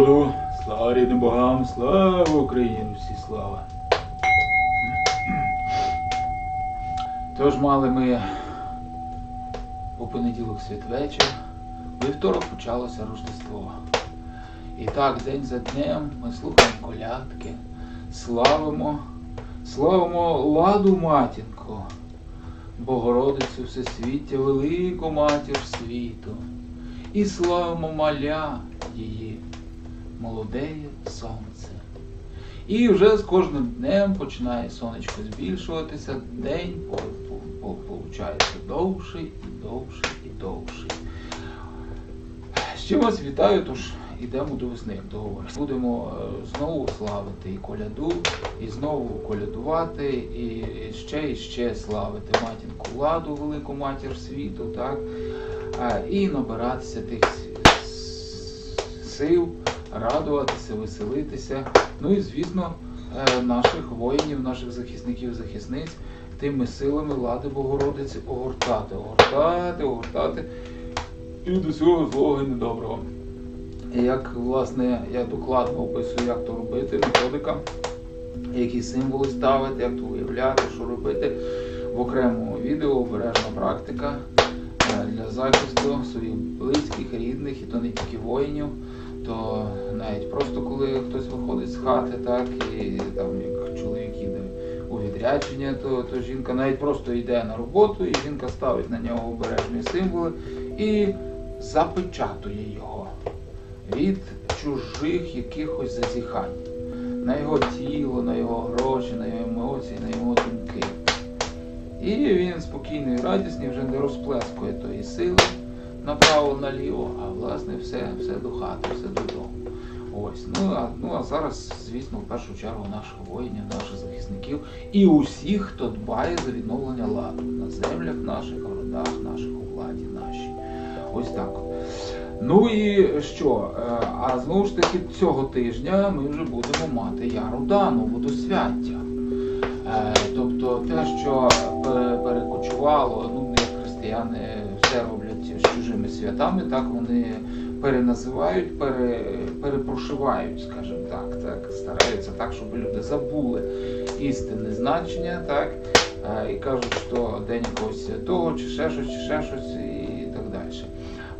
народу, слава рідним богам, слава Україні, всі слава. Тож мали ми у понеділок святвечір, у вівторок почалося Рождество. І так, день за днем ми слухаємо колядки, славимо, славимо ладу матінку, Богородицю Всесвіття, велику матір світу. І славимо маля її, молодеє сонце. І вже з кожним днем починає сонечко збільшуватися, день по, по, по, получається довший і довший і довший. Ще вас вітаю, тож йдемо до весни, як договорились. Будемо е, знову славити і коляду, і знову колядувати, і ще і ще славити матінку ладу, велику матір світу, так? І набиратися тих сил, радуватися, веселитися. Ну і звісно, е, наших воїнів, наших захисників, захисниць тими силами лади Богородиці огортати, огортати, огортати і до всього злого і недоброго. Як власне я докладно описую, як то робити, методика, які символи ставити, як то уявляти, що робити в окремому відео, обережна практика для захисту своїх близьких, рідних, і то не тільки воїнів, то навіть просто коли хтось виходить з хати, так, і там як чоловік їде у відрядження, то, то жінка навіть просто йде на роботу, і жінка ставить на нього обережні символи і запечатує його від чужих якихось зазіхань на його тіло, на його гроші, на його емоції, на його думки. І він спокійний і радісний вже не розплескує тої сили направо-наліво, а власне все, все до хати, все додому. Ось. Ну а, ну а зараз, звісно, в першу чергу наших воїнів, наших захисників і усіх, хто дбає за відновлення ладу на землях наших, городах наших, у владі нашій. Ось так. Ну і що? Е, А знову ж таки, цього тижня ми вже будемо мати Яру Дану, водосвяття. Е, Тобто те, що перекочувало, ну як християни все роблять з чужими святами, так вони переназивають, пере, перепрошивають, скажімо так, так, стараються так, щоб люди забули істинне значення, так, е, і кажуть, що день якогось святого, чи ще щось, чи ще щось, і так далі.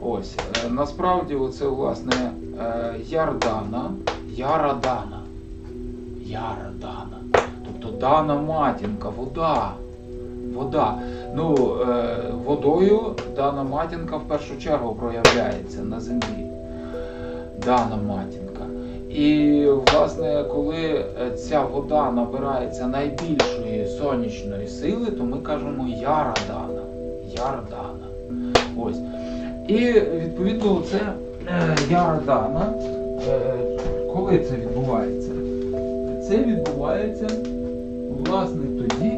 Ось, е, насправді, оце власне Ярдана, Ярадана. Ярадана. Дана матінка, вода. Вода. Ну, е, водою дана матінка в першу чергу проявляється на землі. Дана матінка. І, власне, коли е, ця вода набирається найбільшої сонячної сили, то ми кажемо Ярадана. Ярдана. Ось. І відповідно це е, Ярадана. Е, коли це відбувається? Це відбувається власне тоді,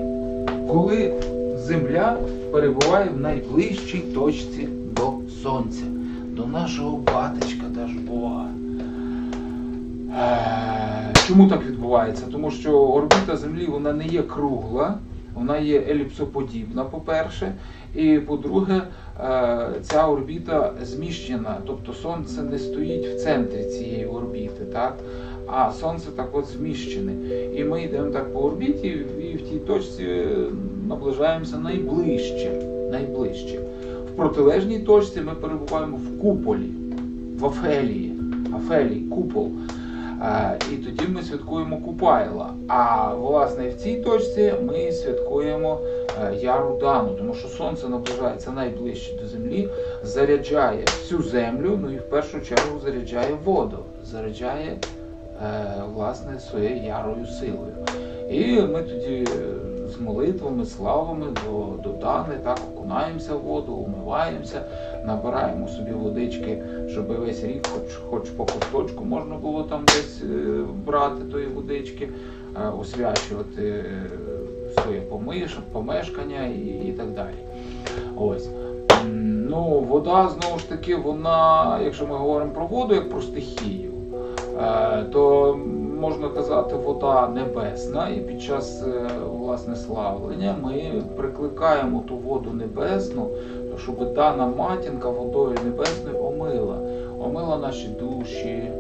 коли Земля перебуває в найближчій точці до Сонця, до нашого батечка Даж Бога. Е, Чому так відбувається? Тому що орбіта Землі вона не є кругла, вона є еліпсоподібна, по-перше. І по-друге, е, ця орбіта зміщена, тобто Сонце не стоїть в центрі цієї орбіти, так? А Сонце так от зміщене. І ми йдемо так по орбіті і в тій точці наближаємося найближче. найближче. В протилежній точці ми перебуваємо в куполі, в Афелії, Афелій, купол. Е, І тоді ми святкуємо Купайла. А власне в цій точці ми святкуємо е, Яру Дану, тому що сонце наближається найближче до землі, заряджає всю землю, ну і в першу чергу заряджає воду, заряджає е, власне своєю ярою силою. І ми тоді е, з молитвами, славами до, до Дани так окунаємося в воду, умиваємося, набираємо собі водички, щоб весь рік, хоч, хоч по кусточку можна було там десь е, брати тої водички, е, освячувати е, своє помешкання і, і так далі. Ось. Ну, вода знову ж таки, вона, якщо ми говоримо про воду як про стихію, е, то можна казати вода небесна, і під час е, власне славлення ми прикликаємо ту воду небесну, щоб дана матінка водою небесною омила, омила наші душі,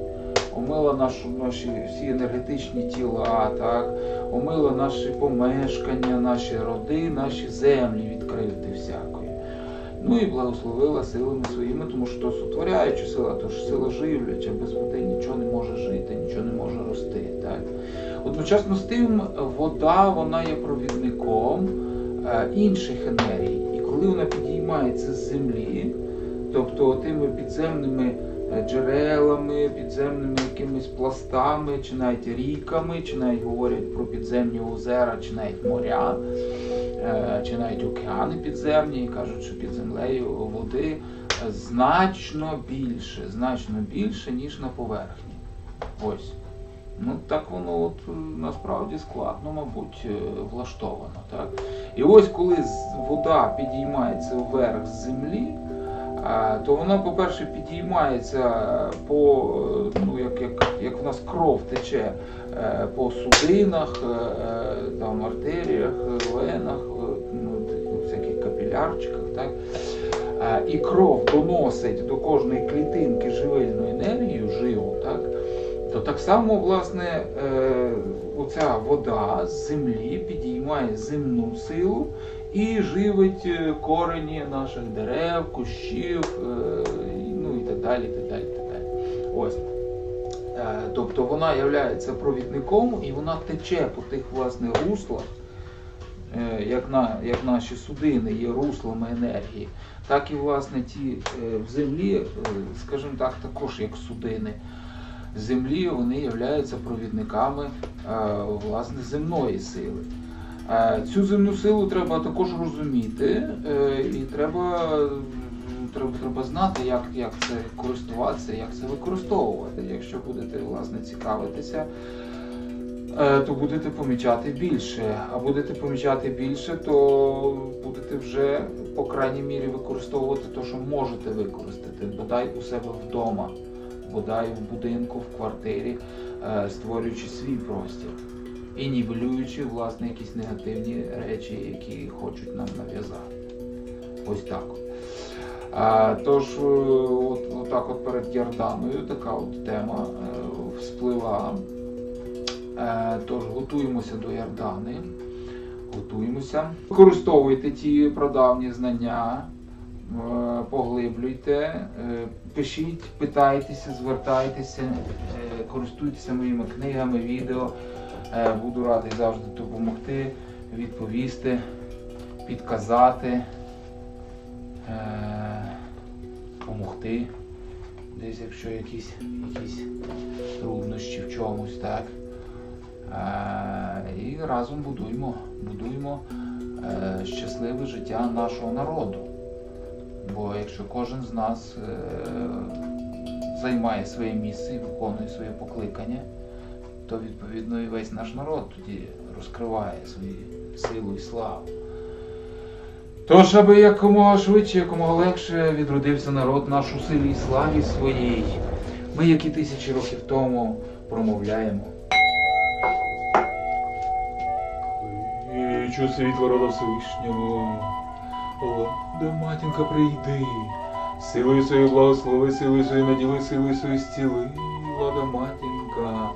омила нашу, наші всі енергетичні тіла, так, омила наші помешкання, наші роди, наші землі від кривди всякої. Ну і благословила силами своїми, тому що то сотворяюча сила, то ж сила живляча, без води нічого не може жити, нічого не може рости. Так? Одночасно з тим, вода вона є провідником е, інших енергій. І коли вона підіймається з землі, тобто тими підземними е, джерелами, підземними якимись пластами, чи навіть ріками, чи навіть говорять про підземні озера, чи навіть моря, чи навіть океани підземні, і кажуть, що під землею води е, значно більше, значно більше, ніж на поверхні. Ось. Ну так воно от е, насправді складно, мабуть, е, влаштовано. Так? І ось коли вода підіймається вверх з землі, то вона, по-перше, підіймається по, е, ну, як, як, як в нас кров тече е, по судинах, е, там, артеріях, венах, е, ну, всяких капілярчиках. Так? І кров доносить до кожної клітинки живильну енергію, живу, так? то так само, власне, оця вода з землі підіймає земну силу і живить е, корені наших дерев, кущів, е, ну і так далі. так далі, так далі. Ось. Е, Тобто вона є провідником і вона тече по тих власне руслах, як, на, як наші судини є руслами енергії, так і власне ті в землі, скажімо так, також як судини землі вони являються провідниками власне земної сили. Е, Цю земну силу треба також розуміти, е, і треба, треба, треба знати, як, як це користуватися, як це використовувати. Якщо будете власне цікавитися, е, то будете помічати більше. А будете помічати більше, то будете вже по крайній мірі використовувати те, що можете використати, бодай у себе вдома бодай в будинку, в квартирі, створюючи свій простір і нівелюючи власне якісь негативні речі, які хочуть нам нав'язати. Ось так. от. А, тож, е, от, отак от перед Ярданою така от тема е, вспливала. Е, тож готуємося до Ярдани. Готуємося. Використовуйте ті прадавні знання, поглиблюйте, е, пишіть, питайтеся, звертайтеся, е, користуйтеся моїми книгами, відео. Е, Буду радий завжди допомогти, відповісти, підказати, е, допомогти. Десь, якщо якісь, якісь труднощі в чомусь, так. Е, І разом будуємо, будуємо е, щасливе життя нашого народу. Бо якщо кожен з нас е, займає своє місце і виконує своє покликання, то відповідно і весь наш народ тоді розкриває свою силу і славу. Тож, аби якомога швидше, якомога легше відродився народ наш у силі і славі своїй, ми, як і тисячі років тому, промовляємо. Кличу світло рода Всевишнього, Ладе, матінка, прийди, силою свою благослови, силою свою наділи, силою свою зціли, Лада матінка,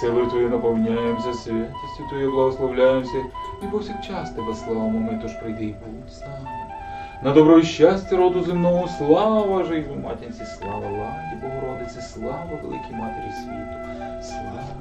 силою твою наповняємося, святістю твою благословляємося, і повсякчас тебе славимо, ми тож прийди і будь з нами. На добро і щастя роду земного, слава живу матінці, слава ладі, Богородиці, слава великій матері світу, слава